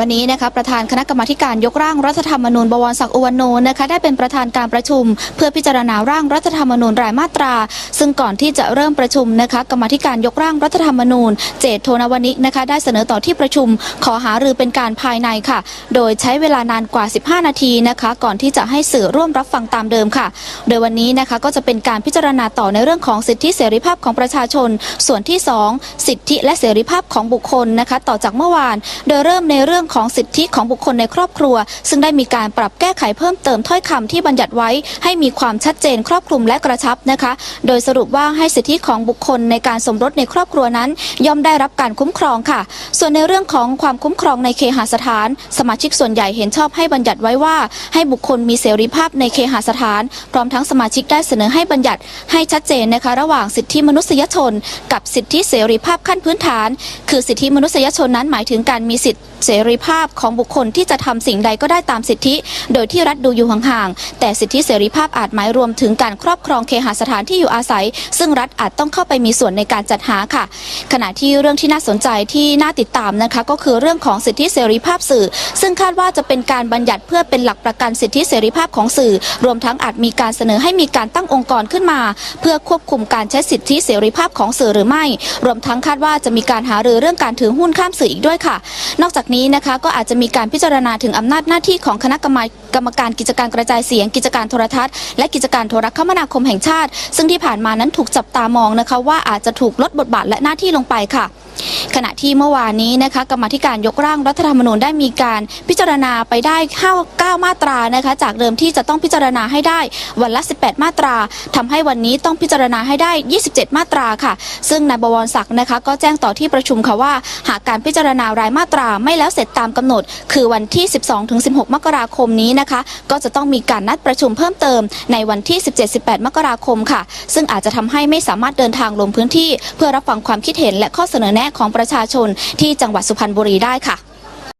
วันนี้นะคะประธานคณะกรรมาการยกร่างรัฐธรรมนูญบวรศักดิ์อุวันโนนะคะได้เป็นประธานการประชุม เพื่อพิจารณาร่างรัฐธรรมนูญรายมาตรา ซึ่งก่อนที่จะเริ่มประชุมนะคะกรรมาการยกร่างรัฐธรรมนูญ เจตโทนวนิกนะคะได้เสนอต่อที่ประชุม ขอหารือเป็นการภายในค่ะ โดยใช้เวลานานกว่า 15 นาทีนะคะก่อนที่จะให้สื่อร่วมรับฟังตามเดิมค่ะ โดยวันนี้นะคะก็จะเป็นการพิจารณาต่อในเรื่องของสิทธิเสรีภาพของประชาชน ส่วนที่ 2 สิทธิและเสรีภาพของบุคคลนะคะต่อจากเมื่อวาน โดยเริ่มในเรื่องของสิทธิของบุคคลในครอบครัว ซึ่งได้มีการปรับแก้ไขเพิ่มเติมถ้อยคำที่บัญญัติไว้ ให้มีความชัดเจนครอบคลุมและกระชับนะคะ โดยสรุปว่าให้สิทธิของบุคคลในการสมรสในครอบครัวนั้น ย่อมได้รับการคุ้มครองค่ะ ส่วนในเรื่องของความคุ้มครองในเคหสถาน สมาชิกส่วนใหญ่เห็นชอบให้บัญญัติไว้ว่า ให้บุคคลมีเสรีภาพในเคหสถาน พร้อมทั้งสมาชิกได้เสนอให้บัญญัติให้ชัดเจนนะคะระหว่างสิทธิมนุษยชน กับสิทธิเสรีภาพขั้นพื้นฐาน คือสิทธิมนุษยชนนั้นหมายถึงการมีสิทธิเสรีภาพของบุคคลที่จะทำสิ่งใดก็ได้ตามสิทธิ โดยที่รัฐดูอยู่ห่างๆ แต่สิทธิเสรีภาพอาจหมายรวมถึงการครอบครองเคหสถานที่อยู่อาศัย ซึ่งรัฐอาจต้องเข้าไปมีส่วนในการจัดหาค่ะ ขณะที่เรื่องที่น่าสนใจที่น่าติดตามนะคะ ก็คือเรื่องของสิทธิเสรีภาพสื่อ ซึ่งคาดว่าจะเป็นการบัญญัติเพื่อเป็นหลักประกันสิทธิเสรีภาพของสื่อ รวมทั้งอาจมีการเสนอให้มีการตั้งองค์กรขึ้นมา เพื่อควบคุมการใช้สิทธิเสรีภาพของสื่อหรือไม่ รวมทั้งคาดว่าจะมีการหารือเรื่องการถือหุ้นข้ามสื่ออีกด้วยค่ะ นอกจากนี้นะคะก็อาจจะมีการพิจารณาถึงอำนาจหน้าที่ของคณะกรรมกรรมการกิจการกระจายเสียง กิจการโทรทัศน์และกิจการโทรคมนาคมแห่งชาติ ซึ่งที่ผ่านมานั้นถูกจับตามองนะคะว่าอาจจะถูกลดบทบาทและหน้าที่ลงไปค่ะ ขณะที่เมื่อวานนี้นะคะกรรมธิการยกร่างรัฐธรรมนูญได้มีการพิจารณาไปได้ 9 มาตรานะคะ จากเดิมที่จะต้องพิจารณาให้ได้วันละ 18 มาตราทำให้วันนี้ต้องพิจารณาให้ได้ 27 มาตราค่ะ ซึ่งนายบวรศักดิ์นะคะ ก็แจ้งต่อที่ประชุมค่ะว่า หากการพิจารณารายมาตราไม่แล้วเสร็จตามกำหนด คือวันที่ 12-16 มกราคมนี้นะคะ ก็จะต้องมีการนัดประชุมเพิ่มเติมในวันที่ 17-18 มกราคมค่ะ ซึ่งอาจจะทำให้ไม่สามารถเดินทางลงพื้นที่ เพื่อรับฟังความคิดเห็นและข้อเสนอแนะของประชาชนที่จังหวัดสุพรรณบุรีได้ค่ะ